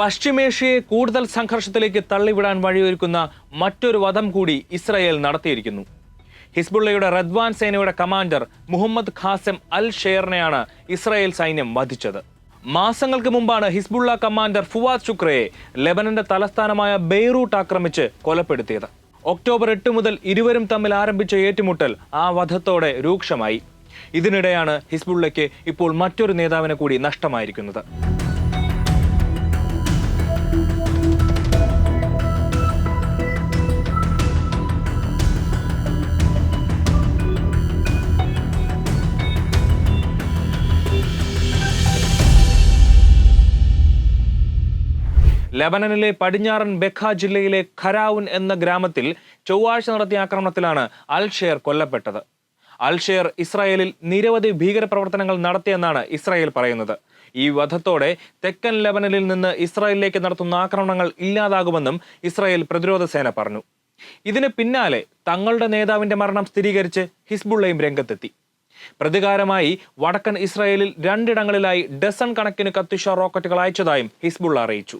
പശ്ചിമേഷ്യയെ കൂടുതൽ സംഘർഷത്തിലേക്ക് തള്ളിവിടാൻ വഴിയൊരുക്കുന്ന മറ്റൊരു വധം കൂടി ഇസ്രായേൽ നടത്തിയിരിക്കുന്നു. ഹിസ്ബുള്ളയുടെ റദ്വാൻ സേനയുടെ കമാൻഡർ മുഹമ്മദ് ഖാസിം അൽ ഷെയറിനെയാണ് ഇസ്രായേൽ സൈന്യം വധിച്ചത്. മാസങ്ങൾക്ക് മുമ്പാണ് ഹിസ്ബുള്ള കമാൻഡർ ഫുവാദ് ശുക്രയെ ലെബനന്റെ തലസ്ഥാനമായ ബെയ്റൂട്ട് ആക്രമിച്ച് കൊലപ്പെടുത്തിയത്. ഒക്ടോബർ എട്ട് മുതൽ ഇരുവരും തമ്മിൽ ആരംഭിച്ച ഏറ്റുമുട്ടൽ ആ വധത്തോടെ രൂക്ഷമായി. ഇതിനിടെയാണ് ഹിസ്ബുള്ളയ്ക്ക് ഇപ്പോൾ മറ്റൊരു നേതാവിനെ കൂടി നഷ്ടമായിരിക്കുന്നത്. ലെബനനിലെ പടിഞ്ഞാറൻ ബെഖ ജില്ലയിലെ ഖരാവുൻ എന്ന ഗ്രാമത്തിൽ ചൊവ്വാഴ്ച നടത്തിയ ആക്രമണത്തിലാണ് അൽഷെയർ കൊല്ലപ്പെട്ടത്. അൽഷെയർ ഇസ്രായേലിൽ നിരവധി ഭീകരപ്രവർത്തനങ്ങൾ നടത്തിയെന്നാണ് ഇസ്രായേൽ പറയുന്നത്. ഈ വധത്തോടെ തെക്കൻ ലെബനനിൽ നിന്ന് ഇസ്രായേലിലേക്ക് നടത്തുന്ന ആക്രമണങ്ങൾ ഇല്ലാതാകുമെന്നും ഇസ്രായേൽ പ്രതിരോധ സേന പറഞ്ഞു. ഇതിന് പിന്നാലെ തങ്ങളുടെ നേതാവിന്റെ മരണം സ്ഥിരീകരിച്ച് ഹിസ്ബുള്ളയും രംഗത്തെത്തി. പ്രതികാരമായി വടക്കൻ ഇസ്രായേലിൽ രണ്ടിടങ്ങളിലായി ഡസൺ കണക്കിന് കത്തിഷ റോക്കറ്റുകൾ അയച്ചതായും ഹിസ്ബുള്ള അറിയിച്ചു.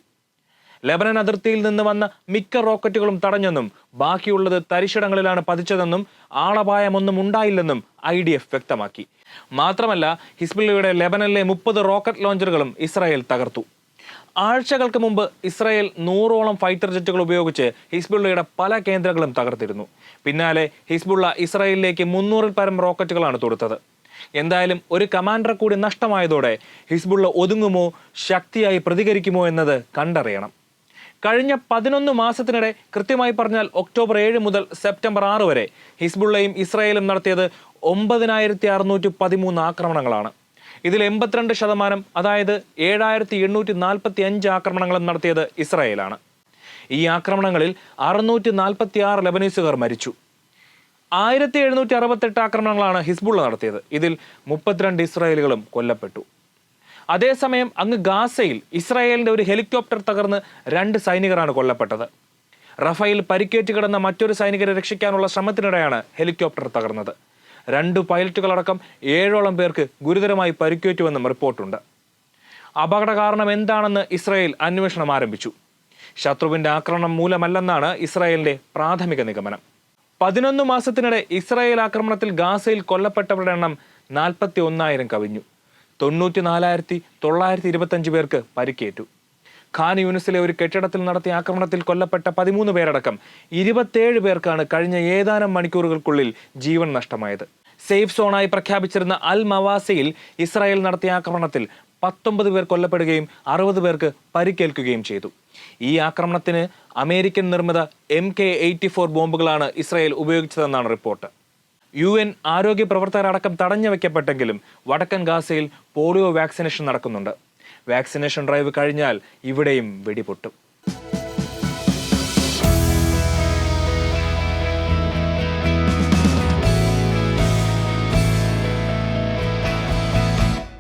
ലെബനൻ അതിർത്തിയിൽ നിന്ന് വന്ന മിക്ക റോക്കറ്റുകളും തടഞ്ഞെന്നും ബാക്കിയുള്ളത് തരിശിടങ്ങളിലാണ് പതിച്ചതെന്നും ആളപായമൊന്നും ഉണ്ടായില്ലെന്നും ഐ ഡി എഫ് വ്യക്തമാക്കി. മാത്രമല്ല ഹിസ്ബുള്ളയുടെ ലെബനനിലെ മുപ്പത് റോക്കറ്റ് ലോഞ്ചറുകളും ഇസ്രായേൽ തകർത്തു. ആഴ്ചകൾക്ക് മുമ്പ് ഇസ്രായേൽ നൂറോളം ഫൈറ്റർ ജെറ്റുകൾ ഉപയോഗിച്ച് ഹിസ്ബുള്ളയുടെ പല കേന്ദ്രങ്ങളും തകർത്തിരുന്നു. പിന്നാലെ ഹിസ്ബുള്ള ഇസ്രായേലിലേക്ക് മുന്നൂറിൽ പരം റോക്കറ്റുകളാണ് തൊടുത്തത്. എന്തായാലും ഒരു കമാൻഡറെ കൂടി നഷ്ടമായതോടെ ഹിസ്ബുള്ള ഒതുങ്ങുമോ ശക്തിയായി പ്രതികരിക്കുമോ എന്നത് കണ്ടറിയണം. കഴിഞ്ഞ പതിനൊന്ന് മാസത്തിനിടെ കൃത്യമായി പറഞ്ഞാൽ ഒക്ടോബർ ഏഴ് മുതൽ സെപ്റ്റംബർ ആറ് വരെ ഹിസ്ബുള്ളയും ഇസ്രായേലും നടത്തിയത് ഒമ്പതിനായിരത്തി അറുന്നൂറ്റി പതിമൂന്ന് ആക്രമണങ്ങളാണ്. ഇതിൽ എൺപത്തിരണ്ട് ശതമാനം അതായത് ഏഴായിരത്തി എണ്ണൂറ്റി നാൽപ്പത്തി അഞ്ച് ആക്രമണങ്ങളും നടത്തിയത് ഇസ്രായേലാണ്. ഈ ആക്രമണങ്ങളിൽ അറുന്നൂറ്റി നാൽപ്പത്തി ആറ് ലബനീസുകാർ മരിച്ചു. ആയിരത്തി എഴുന്നൂറ്റി അറുപത്തെട്ട് ആക്രമണങ്ങളാണ് ഹിസ്ബുള്ള നടത്തിയത്. ഇതിൽ മുപ്പത്തിരണ്ട് ഇസ്രായേലുകളും കൊല്ലപ്പെട്ടു. അതേസമയം അങ്ങ് ഗാസയിൽ ഇസ്രായേലിന്റെ ഒരു ഹെലികോപ്റ്റർ തകർന്ന് രണ്ട് സൈനികരാണ് കൊല്ലപ്പെട്ടത്. റഫയിൽ പരിക്കേറ്റ് കിടന്ന മറ്റൊരു സൈനികരെ രക്ഷിക്കാനുള്ള ശ്രമത്തിനിടെയാണ് ഹെലികോപ്റ്റർ തകർന്നത്. രണ്ട് പൈലറ്റുകളടക്കം ഏഴോളം പേർക്ക് ഗുരുതരമായി പരിക്കേറ്റുവെന്നും റിപ്പോർട്ടുണ്ട്. അപകട കാരണം എന്താണെന്ന് ഇസ്രായേൽ അന്വേഷണം ആരംഭിച്ചു. ശത്രുവിന്റെ ആക്രമണം മൂലമല്ലെന്നാണ് ഇസ്രായേലിന്റെ പ്രാഥമിക നിഗമനം. പതിനൊന്ന് മാസത്തിനിടെ ഇസ്രായേൽ ആക്രമണത്തിൽ ഗാസയിൽ കൊല്ലപ്പെട്ടവരുടെ എണ്ണം നാൽപ്പത്തി ഒന്നായിരം കവിഞ്ഞു. തൊണ്ണൂറ്റി നാലായിരത്തി തൊള്ളായിരത്തി ഇരുപത്തഞ്ച് പേർക്ക് പരിക്കേറ്റു. ഖാൻ യൂണിസിലെ ഒരു കെട്ടിടത്തിൽ നടത്തിയ ആക്രമണത്തിൽ കൊല്ലപ്പെട്ട പതിമൂന്ന് പേരടക്കം ഇരുപത്തേഴ് പേർക്കാണ് കഴിഞ്ഞ ഏതാനും മണിക്കൂറുകൾക്കുള്ളിൽ ജീവൻ നഷ്ടമായത്. സേഫ് സോണായി പ്രഖ്യാപിച്ചിരുന്ന അൽ മവാസയിൽ ഇസ്രായേൽ നടത്തിയ ആക്രമണത്തിൽ പത്തൊമ്പത് പേർ കൊല്ലപ്പെടുകയും അറുപത് പേർക്ക് പരിക്കേൽക്കുകയും ചെയ്തു. ഈ ആക്രമണത്തിന് അമേരിക്കൻ നിർമ്മിത എം കെ എയ്റ്റി ഫോർ ബോംബുകളാണ് ഇസ്രായേൽ ഉപയോഗിച്ചതെന്നാണ് റിപ്പോർട്ട്. യു എൻ ആരോഗ്യ പ്രവർത്തകരടക്കം തടഞ്ഞു വെക്കപ്പെട്ടെങ്കിലും വടക്കൻ ഗാസയിൽ പോളിയോ വാക്സിനേഷൻ നടക്കുന്നുണ്ട്. വാക്സിനേഷൻ ഡ്രൈവ് കഴിഞ്ഞാൽ ഇവിടെയും വെടിപൊട്ടും.